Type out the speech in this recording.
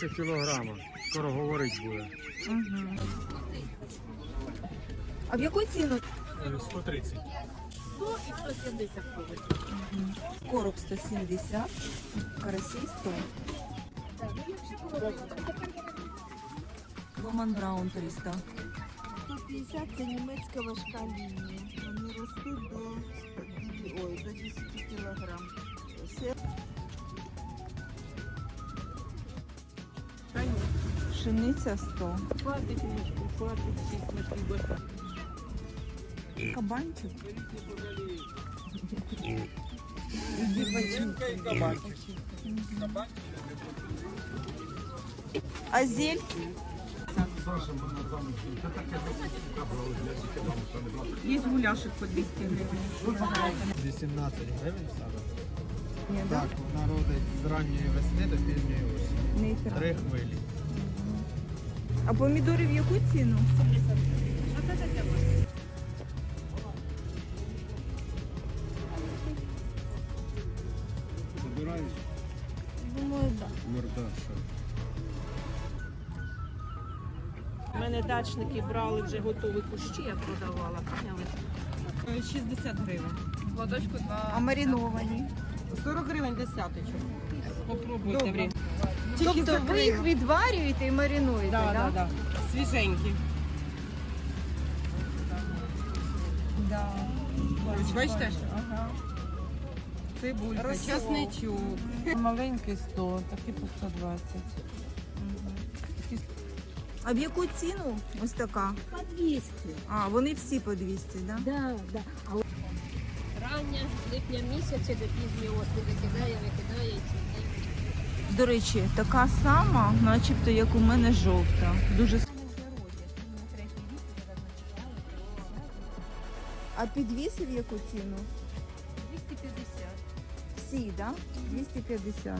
більше кілограма. Скоро говорить буде. Угу. А в яку ціну? 130. 100 і 170 ходить. Короб 170, карасей 100. Ломан Браун 300. 150 це німецька важка лінія. Вони ростуть до, ой, до 10 кілограм. Це Пшениця 100. Хватить мішку, хватить 6 мішків баша. Кабанчик. А зель? Є гуляшик по 200 гривень. 18 гривень саме. Ні, да? Так, вона родить з ранньої весни до пізньої осені. Нейтрал. Три хвилі. А помідори в яку ціну? Забираєш? думаю, так. Мордаша. У мене дачники брали вже готові кущі, я продавала. Поняли? 60 гривень. Ладочку 2. А мариновані? 40 гривень десяточок. Попробуйте. Добре. Тільки Тобто ви їх відварюєте і маринуєте, Да, так? да, да. Свіженькі. Да. Ось бачите? Ага. Цибулька, Розсол. часничок. Маленький 100, такі по 120. А в яку ціну ось така? По 200. А, вони всі по 200, да? Да, да. А липня місяця до пізньої осені викидає, викидає і. До речі, така сама, начебто, як у мене жовта. Дуже А підвісив яку ціну? 250. Всі, да? 250.